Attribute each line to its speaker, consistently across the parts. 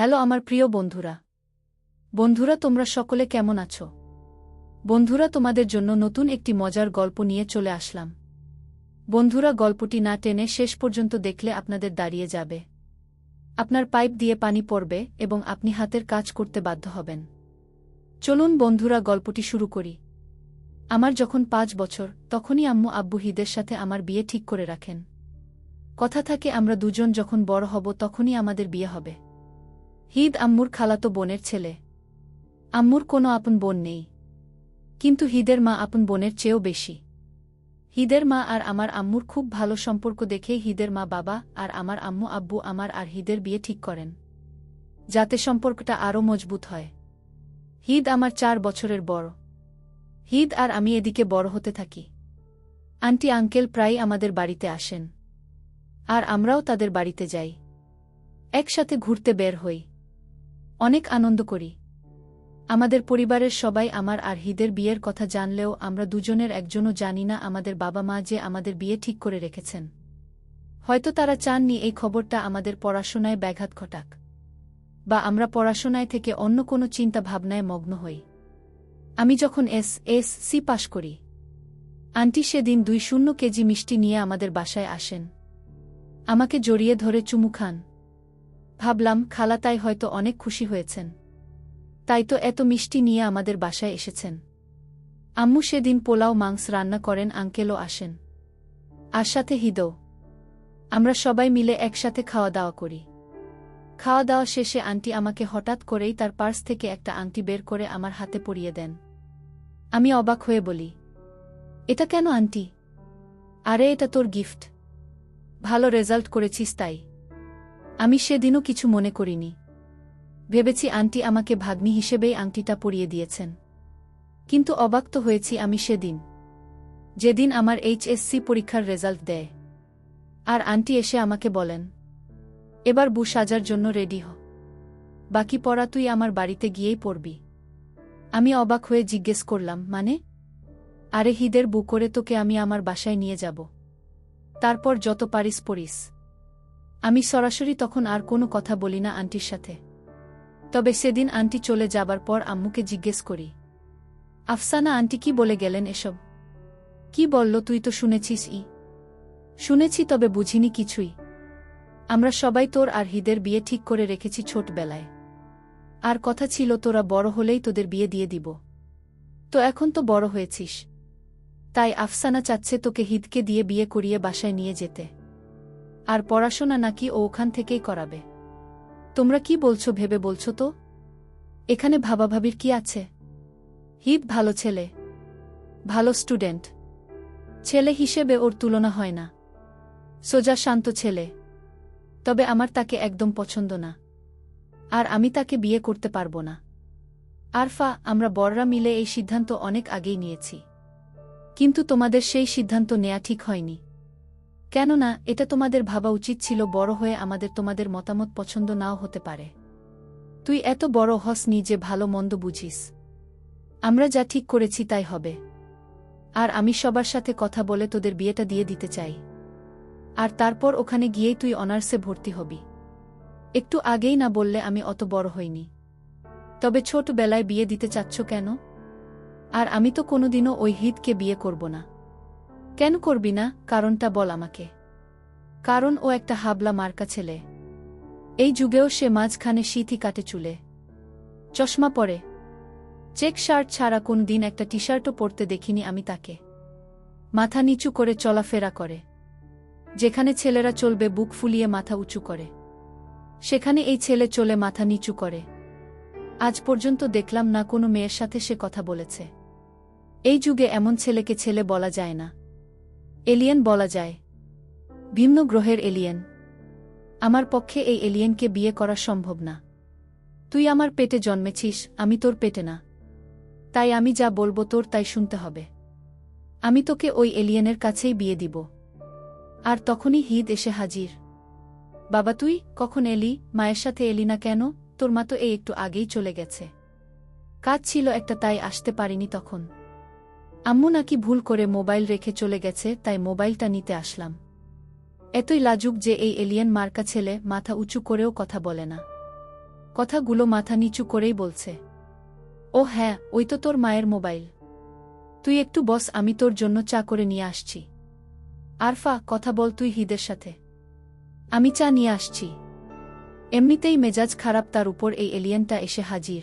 Speaker 1: Hello আমার প্রিয় বন্ধুরা। বন্ধুরা, তোমরা সকলে কেমন আছো? বন্ধুরা, তোমাদের জন্য নতুন একটি মজার গল্প নিয়ে চলে আসলাম। বন্ধুরা, গল্পটি না টেনে শেষ পর্যন্ত দেখলে আপনাদের দাঁড়িয়ে যাবে। আপনার পাইপ দিয়ে পানি পড়বে এবং আপনি হাতের কাজ করতে বাধ্য হবেন। চলুন বন্ধুরা, গল্পটি শুরু করি। আমার যখন পাঁচ বছর, তখনই আম্মু আব্বু হিদের সাথে আমার বিয়ে ঠিক করে রাখেন। কথা থাকে, আমরা দুজন যখন বড় হব, তখনই আমাদের বিয়ে হবে। হিদ আম্মুর খালাতো বোনের ছেলে। আম্মুর কোনো আপন বোন নেই। কিন্তু হিদের মা আপন বোনের চেয়েও বেশি। হিদের মা আর আমার আম্মুর খুব ভালো সম্পর্ক দেখে হিদের মা বাবা আর আমার আম্মু আব্বু আমার আর হিদের বিয়ে ঠিক করেন। যাতে সম্পর্কটা আরও মজবুত হয়। হিদ আমার চার বছরের বড়। হিদ আর আমি এদিকে বড় হতে থাকি। আন্টি, আঙ্কেল প্রায় আমাদের বাড়িতে আসেন। আর আমরাও তাদের বাড়িতে যাই। একসাথে ঘুরতে বের হই। অনেক আনন্দ করি। আমাদের পরিবারের সবাই আমার আর হিদের বিয়ের কথা জানলেও আমরা দুজনের একজনও জানি না আমাদের বাবা মা যে আমাদের বিয়ে ঠিক করে রেখেছেন। হয়তো তারা চাননি এই খবরটা আমাদের পড়াশোনায় ব্যাঘাত ঘটাক। বা আমরা পড়াশোনায় থেকে অন্য কোনো চিন্তা ভাবনায় মগ্ন হই। আমি যখন এস এস সি পাশ করি, আন্টি সেদিন দুই শূন্য কেজি মিষ্টি নিয়ে আমাদের বাসায় আসেন। আমাকে জড়িয়ে ধরে চুমু খান। ভাবলাম খালা তাই হয়তো অনেক খুশি হয়েছেন। তাই তো এত মিষ্টি নিয়ে আমাদের বাসায় এসেছেন। আম্মু সেদিন পোলাও, মাংস রান্না করেন, আঙ্কেলও আসেন। আর সাথে হিদও আমরা সবাই মিলে একসাথে খাওয়া দাওয়া করি। খাওয়া দাওয়া শেষে আন্টি আমাকে হঠাৎ করেই তার পার্স থেকে একটা আংটি বের করে আমার হাতে পরিয়ে দেন। আমি অবাক হয়ে বলি, এটা কেন আন্টি? আরে, এটা তোর গিফট। ভালো রেজাল্ট করেছিস তাই। আমি সেদিনও কিছু মনে করিনি। ভেবেছি আন্টি আমাকে ভাগ্নি হিসেবেই আংটিটা পরিয়ে দিয়েছেন। কিন্তু অবাক তো হয়েছি আমি সেদিন। যেদিন আমার এইচএসসি পরীক্ষার রেজাল্ট দেয়। আর আন্টি এসে আমাকে বলেন, এবার বু সাজার জন্য রেডি হ। বাকি পড়া তুই আমার বাড়িতে গিয়েই পড়বি। আমি অবাক হয়ে জিজ্ঞেস করলাম মানে? আরে, হিদের বু করে তোকে আমি আমার বাসায় নিয়ে যাব। তারপর যত পারিস পড়িস। আমি সরাসরি তখন আর কোনো কথা বলি না আন্টির সাথে। তবে সেদিন আন্টি চলে যাবার পর আম্মুকে জিজ্ঞেস করি, আফসানা আন্টি কি বলে গেলেন এসব? কি বলল তুই তো শুনেছিস ই। শুনেছি তবে বুঝিনি কিছুই। আমরা সবাই তোর আর হিদের বিয়ে ঠিক করে রেখেছি ছোটবেলায়। আর কথা ছিল তোরা বড় হলেই তোদের বিয়ে দিয়ে দিব। তো এখন তো বড় হয়েছিস। তাই আফসানা চাচ্ছে তোকে হিদকে দিয়ে বিয়ে করিয়ে বাসায় নিয়ে যেতে। আর পড়াশোনা নাকি ও ওখান থেকেই করাবে। তোমরা কি বলছো ভেবে বলছো তো? এখানে ভাবাভাবির কি আছে? হিদ ভালো ছেলে। ভালো স্টুডেন্ট। ছেলে হিসেবে ওর তুলনা হয় না। সোজা শান্ত ছেলে। তবে আমার তাকে একদম পছন্দ না। আর আমি তাকে বিয়ে করতে পারব না। আরফা, আমরা বড়রা মিলে এই সিদ্ধান্ত অনেক আগেই নিয়েছি। কিন্তু তোমাদের সেই সিদ্ধান্ত নেয়া ঠিক হয়নি। কেননা, এটা তোমাদের ভাবা উচিত ছিল বড় হয়ে আমাদের তোমাদের মতামত পছন্দ নাও হতে পারে। তুই এত বড় হসনি যে ভালো মন্দ বুঝিস। আমরা যা ঠিক করেছি তাই হবে। আর আমি সবার সাথে কথা বলে তোদের বিয়েটা দিয়ে দিতে চাই। আর তারপর ওখানে গিয়েই তুই অনার্সে ভর্তি হবি। একটু আগেই না বললে আমি অত বড় হইনি। তবে ছোটবেলায় বিয়ে দিতে চাচ্ছ কেন? আর আমি তো কোনোদিনও ওই হিতকে বিয়ে করব না। কেন করবি না কারণটা বল আমাকে। কারণ ও একটা হাবলা মার্কা ছেলে। এই যুগেও সে মাঝখানে শীতই কাটে চুলে। চশমা পরে। চেক শার্ট ছাড়া কোন দিন একটা টি শার্টও পরতে দেখিনি আমি তাকে। মাথা নিচু করে চলাফেরা করে। যেখানে ছেলেরা চলবে বুক ফুলিয়ে মাথা উঁচু করে। সেখানে এই ছেলে চলে মাথা নিচু করে। আজ পর্যন্ত দেখলাম না কোনো মেয়ের সাথে সে কথা বলেছে। এই যুগে এমন ছেলেকে ছেলে বলা যায় না। এলিয়েন বলা যায়। ভিন্ন গ্রহের এলিয়েন। আমার পক্ষে এই এলিয়েনকে বিয়ে করা সম্ভব না। তুই আমার পেটে জন্মেছিস, আমি তোর পেটে না। তাই আমি যা বলব তোর তাই শুনতে হবে। আমি তোকে ওই এলিয়েনের কাছেই বিয়ে দিব। আর তখনই হিদ এসে হাজির। বাবা তুই, কখন এলি, মায়ের সাথে এলি না কেন? তোর মা তো এই একটু আগেই চলে গেছে। কাজ ছিল একটা, তাই আসতে পারিনি তখন। আম্মু নাকি ভুল করে মোবাইল রেখে চলে গেছে, তাই মোবাইলটা নিতে আসলাম। এতই লাজুক যে এই এলিয়েন মার্কা ছেলে মাথা উঁচু করেও কথা বলে না। কথাগুলো মাথা নিচু করেই বলছে। ও হ্যাঁ ওই তো তোর মায়ের মোবাইল। তুই একটু বস, আমি তোর জন্য চা করে নিয়ে আসছি। আরফা, কথা বল তুই হিদের সাথে। আমি চা নিয়ে আসছি। এমনিতেই মেজাজ খারাপ, তার উপর এই এলিয়েনটা এসে হাজির।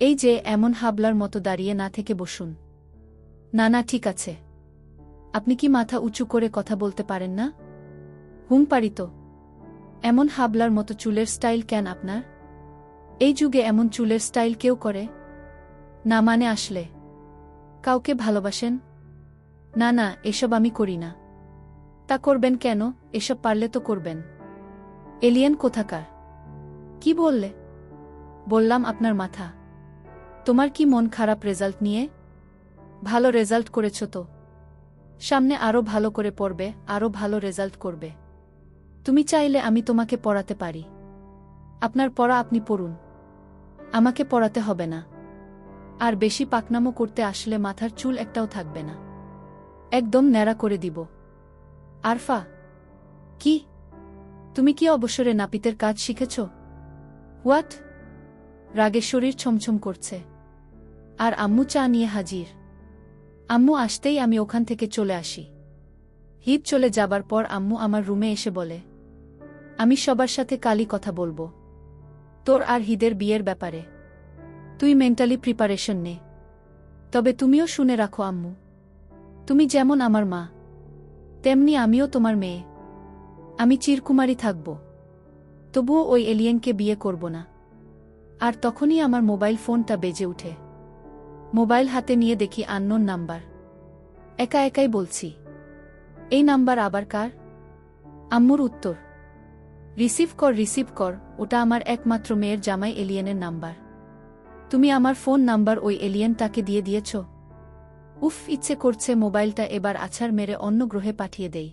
Speaker 1: এই যে, এমন হাবলার মতো দাঁড়িয়ে না থেকে বসুন। না না, ঠিক আছে। আপনি কি মাথা উঁচু করে কথা বলতে পারেন না? হুম পারি তো। এমন হাবলার মতো চুলের স্টাইল কেন আপনার? এই যুগে এমন চুলের স্টাইল কেউ করে? না মানে আসলে। কাউকে ভালোবাসেন? না না, এসব আমি করি না। তা করবেন কেন? এসব পারলে তো করবেন। এলিয়েন কোথাকার? কি বললে? বললাম আপনার মাথা। তোমার কি মন খারাপ রেজাল্ট নিয়ে? ভালো রেজাল্ট করেছ তো। সামনে আরও ভালো করে পড়বে আরও ভালো রেজাল্ট করবে। তুমি চাইলে আমি তোমাকে পড়াতে পারি। আপনার পড়া আপনি পড়ুন। আমাকে পড়াতে হবে না। আর বেশি পাকনামো করতে আসলে মাথার চুল একটাও থাকবে না। একদম ন্যাড়া করে দিব। আরফা, কি? তুমি কি অবসরে নাপিতের কাজ শিখেছ? হোয়াট? রাগে শরীর ছমছম করছে। আর আম্মু চা নিয়ে হাজির। আম্মু, আসতেই আমি ওখান থেকে চলে আসি। হিদ চলে যাবার পর আম্মু আমার রুমে এসে বলে, আমি সবার সাথে কালই কথা বলব। তোর আর হিদের বিয়ের ব্যাপারে। তুই মেন্টালি প্রিপারেশন নে। তবে তুমিও শুনে রাখো আম্মু, তুমি যেমন আমার মা, তেমনি আমিও তোমার মেয়ে। আমি চিরকুমারী থাকব। তবুও ওই এলিয়েনকে বিয়ে করব না। আর তখনই আমার মোবাইল ফোনটা বেজে উঠে। মোবাইল হাতে নিয়ে দেখি আননোন নাম্বার। একা একাই বলছি, এই নাম্বার আবার কার? আম্মুর উত্তর, রিসিভ কর রিসিভ কর, ওটা আমার একমাত্র মেয়ের জামাই এলিয়েনের নাম্বার। তুমি আমার ফোন নাম্বার ওই এলিয়েনটাকে দিয়ে দিয়েছ? উফ, ইচ্ছে করছে মোবাইলটা এবার আছাড় মেরে অন্য গ্রহে পাঠিয়ে দেই।